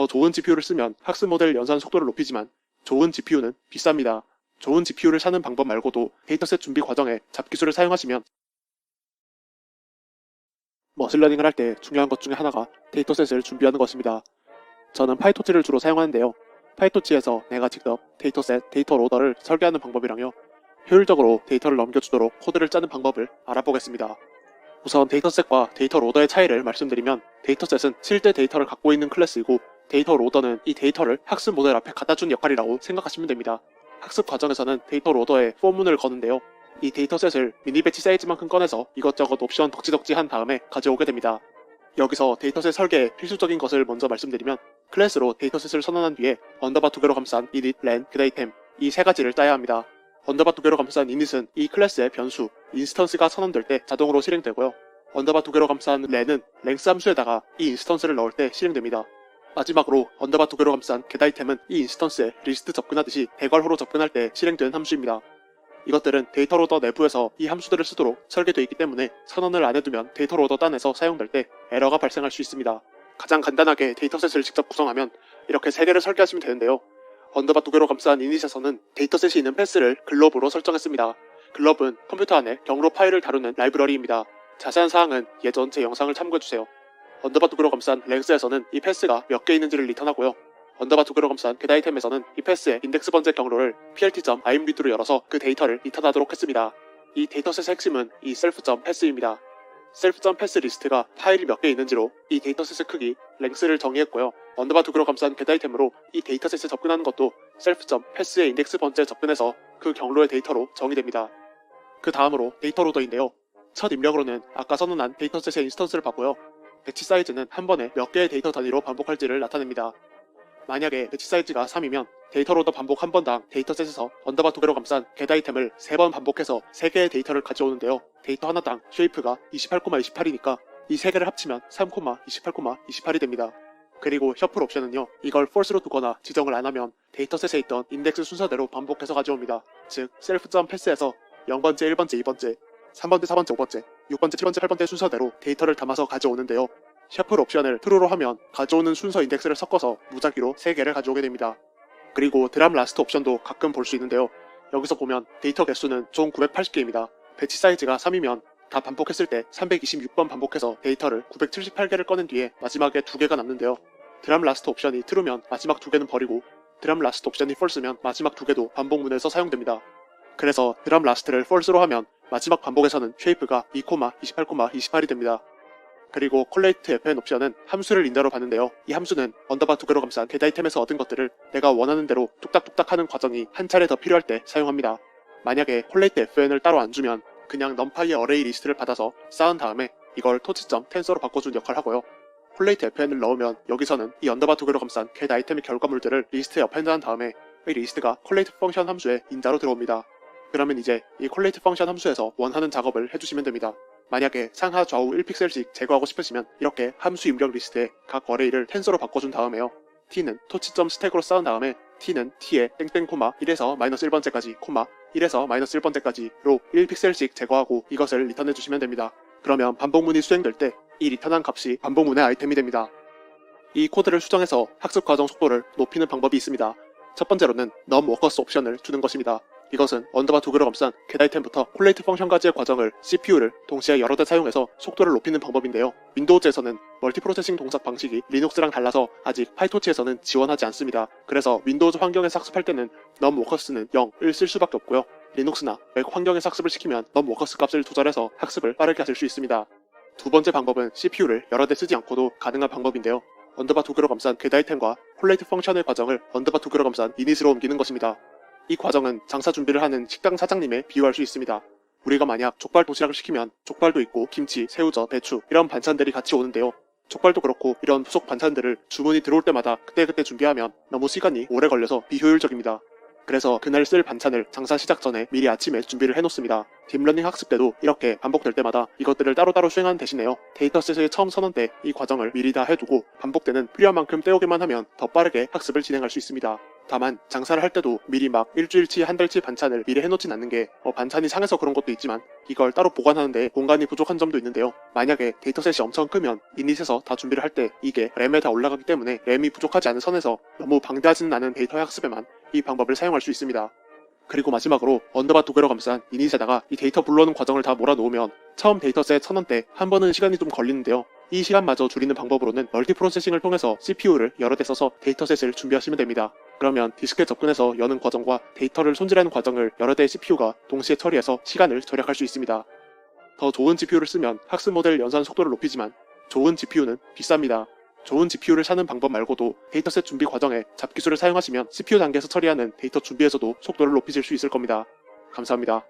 더 좋은 GPU를 쓰면 학습 모델 연산 속도를 높이지만 좋은 GPU는 비쌉니다. 좋은 GPU를 사는 방법 말고도 데이터셋 준비 과정에 잡기술을 사용하시면 머신러닝을 할 때 중요한 것 중에 하나가 데이터셋을 준비하는 것입니다. 저는 파이토치를 주로 사용하는데요. 파이토치에서 내가 직접 데이터셋, 데이터 로더를 설계하는 방법이랑요. 효율적으로 데이터를 넘겨주도록 코드를 짜는 방법을 알아보겠습니다. 우선 데이터셋과 데이터 로더의 차이를 말씀드리면 데이터셋은 실제 데이터를 갖고 있는 클래스이고 데이터 로더는 이 데이터를 학습 모델 앞에 갖다 준 역할이라고 생각하시면 됩니다. 학습 과정에서는 데이터 로더에 포문을 거는데요. 이 데이터셋을 미니 배치 사이즈만큼 꺼내서 이것저것 옵션 덕지덕지 한 다음에 가져오게 됩니다. 여기서 데이터셋 설계의 필수적인 것을 먼저 말씀드리면 클래스로 데이터셋을 선언한 뒤에 언더바 두 개로 감싼 init, len, getItem 이세 가지를 따야 합니다. 언더바 두 개로 감싼 init은 이 클래스의 변수, 인스턴스가 선언될 때 자동으로 실행되고요. 언더바 두 개로 감싼 len은 length 함수에다가 이 인스턴스를 넣을 때 실행됩니다. 마지막으로 언더바 두 개로 감싼 getItem은 이 인스턴스에 리스트 접근하듯이 대괄호로 접근할 때 실행되는 함수입니다. 이것들은 데이터 로더 내부에서 이 함수들을 쓰도록 설계되어 있기 때문에 선언을 안 해두면 데이터 로더 딴에서 사용될 때 에러가 발생할 수 있습니다. 가장 간단하게 데이터셋을 직접 구성하면 이렇게 세 개를 설계하시면 되는데요. 언더바 두 개로 감싼 이닛에서는 데이터셋이 있는 패스를 글럽으로 설정했습니다. 글럽은 컴퓨터 안에 경로 파일을 다루는 라이브러리입니다. 자세한 사항은 예전 제 영상을 참고해주세요. 언더바 두 개로 감싼 랭스에서는 이 패스가 몇 개 있는지를 리턴하고요. 언더바 두 개로 감싼 getItem에서는 이 패스의 인덱스 번째 경로를 plt.imread로 열어서 그 데이터를 리턴하도록 했습니다. 이 데이터셋의 핵심은 이 self.pass입니다. self.pass 리스트가 파일이 몇 개 있는지로 이 데이터셋의 크기, 랭스를 정의했고요. 언더바 두 개로 감싼 getItem으로 이 데이터셋에 접근하는 것도 self.pass의 인덱스 번째에 접근해서 그 경로의 데이터로 정의됩니다. 그 다음으로 데이터 로더인데요. 첫 입력으로는 아까 선언한 데이터셋의 인스턴스를 받고요. 배치 사이즈는 한 번에 몇 개의 데이터 단위로 반복할지를 나타냅니다. 만약에 배치 사이즈가 3이면 데이터 로더 반복 한 번당 데이터셋에서 언더바 두 개로 감싼 get 아이템을 3번 반복해서 3개의 데이터를 가져오는데요. 데이터 하나당 쉐이프가 28,28이니까 이 3개를 합치면 3,28,28이 됩니다. 그리고 셔플 옵션은요. 이걸 false로 두거나 지정을 안 하면 데이터셋에 있던 인덱스 순서대로 반복해서 가져옵니다. 즉 self.pass에서 0번째, 1번째, 2번째, 3번째, 4번째, 5번째, 6번째, 7번째, 8번째 순서대로 데이터를 담아서 가져오는데요. 셔플 옵션을 true로 하면 가져오는 순서 인덱스를 섞어서 무작위로 3개를 가져오게 됩니다. 그리고 드랍 라스트 옵션도 가끔 볼 수 있는데요. 여기서 보면 데이터 개수는 총 980개입니다. 배치 사이즈가 3이면 다 반복했을 때 326번 반복해서 데이터를 978개를 꺼낸 뒤에 마지막에 2개가 남는데요. 드랍 라스트 옵션이 true면 마지막 2개는 버리고 드랍 라스트 옵션이 false면 마지막 2개도 반복문에서 사용됩니다. 그래서 드랍 라스트를 false로 하면 마지막 반복에서는 쉐이프가 2, 28, 28이 됩니다. 그리고 콜레이트 fn 옵션은 함수를 인더로 받는데요. 이 함수는 언더바 두 개로 감싼 get 아이템에서 얻은 것들을 내가 원하는 대로 뚝딱뚝딱 하는 과정이 한 차례 더 필요할 때 사용합니다. 만약에 콜레이트 fn을 따로 안 주면 그냥 numPy의 어레이 리스트를 받아서 쌓은 다음에 이걸 토치점 텐서로 바꿔준 역할을 하고요. 콜레이트 fn을 넣으면 여기서는 이 언더바 두 개로 감싼 get 아이템의 결과물들을 리스트에 어펜드한 다음에 이 리스트가 콜레이트 펑션 함수에 인자로 들어옵니다. 그러면 이제 이 콜레이트 펑션 함수에서 원하는 작업을 해주시면 됩니다. 만약에 상하 좌우 1픽셀씩 제거하고 싶으시면 이렇게 함수 입력 리스트에 각 어레이를 텐서로 바꿔준 다음에요. t는 토치점 스택으로 쌓은 다음에 t는 t에 땡땡 코마 1에서 마이너스 1번째까지 코마 1에서 마이너스 1번째까지로 1픽셀씩 제거하고 이것을 리턴해 주시면 됩니다. 그러면 반복문이 수행될 때 이 리턴한 값이 반복문의 아이템이 됩니다. 이 코드를 수정해서 학습 과정 속도를 높이는 방법이 있습니다. 첫 번째로는 num workers 옵션을 주는 것입니다. 이것은 언더바 두 개로 감싼 get 아이템부터 콜레이트 펑션까지의 과정을 CPU를 동시에 여러 대 사용해서 속도를 높이는 방법인데요. 윈도우즈에서는 멀티프로세싱 동작 방식이 리눅스랑 달라서 아직 파이토치에서는 지원하지 않습니다. 그래서 윈도우즈 환경에서 학습할 때는 num workers는 0을 쓸 수밖에 없고요. 리눅스나 맥 환경에서 학습을 시키면 num workers 값을 조절해서 학습을 빠르게 하실 수 있습니다. 두 번째 방법은 CPU를 여러 대 쓰지 않고도 가능한 방법인데요. 언더바 감싼 get 아이템과 콜레이트 펑션의 과정을 언더바 두 개로 감싼 이닛으로 옮기는 것입니다. 이 과정은 장사 준비를 하는 식당 사장님에 비유할 수 있습니다. 우리가 만약 족발 도시락을 시키면 족발도 있고 김치, 새우젓, 배추 이런 반찬들이 같이 오는데요. 족발도 그렇고 이런 후속 반찬들을 주문이 들어올 때마다 그때그때 준비하면 너무 시간이 오래 걸려서 비효율적입니다. 그래서 그날 쓸 반찬을 장사 시작 전에 미리 아침에 준비를 해놓습니다. 딥러닝 학습 때도 이렇게 반복될 때마다 이것들을 따로따로 수행하는 대신에요. 데이터셋의 처음 선언 때 이 과정을 미리 다 해두고 반복되는 필요한 만큼 떼오기만 하면 더 빠르게 학습을 진행할 수 있습니다. 다만 장사를 할 때도 미리 막 일주일치 한 달치 반찬을 미리 해놓진 않는 게 어, 반찬이 상해서 그런 것도 있지만 이걸 따로 보관하는데 공간이 부족한 점도 있는데요. 만약에 데이터셋이 엄청 크면 이닛에서 다 준비를 할 때 이게 램에 다 올라가기 때문에 램이 부족하지 않은 선에서 너무 방대하지는 않은 데이터 학습에만 이 방법을 사용할 수 있습니다. 그리고 마지막으로 언더바 두 개로 감싼 이닛에다가 이 데이터 불러오는 과정을 다 몰아놓으면 처음 데이터셋 때한 번은 시간이 좀 걸리는데요. 이 시간마저 줄이는 방법으로는 멀티 프로세싱을 통해서 CPU를 여러 대 써서 데이터셋을 준비하시면 됩니다. 그러면 디스크에 접근해서 여는 과정과 데이터를 손질하는 과정을 여러 대의 CPU가 동시에 처리해서 시간을 절약할 수 있습니다. 더 좋은 GPU를 쓰면 학습 모델 연산 속도를 높이지만 좋은 GPU는 비쌉니다. 좋은 GPU를 사는 방법 말고도 데이터셋 준비 과정에 잡기술을 사용하시면 CPU 단계에서 처리하는 데이터 준비에서도 속도를 높이실 수 있을 겁니다. 감사합니다.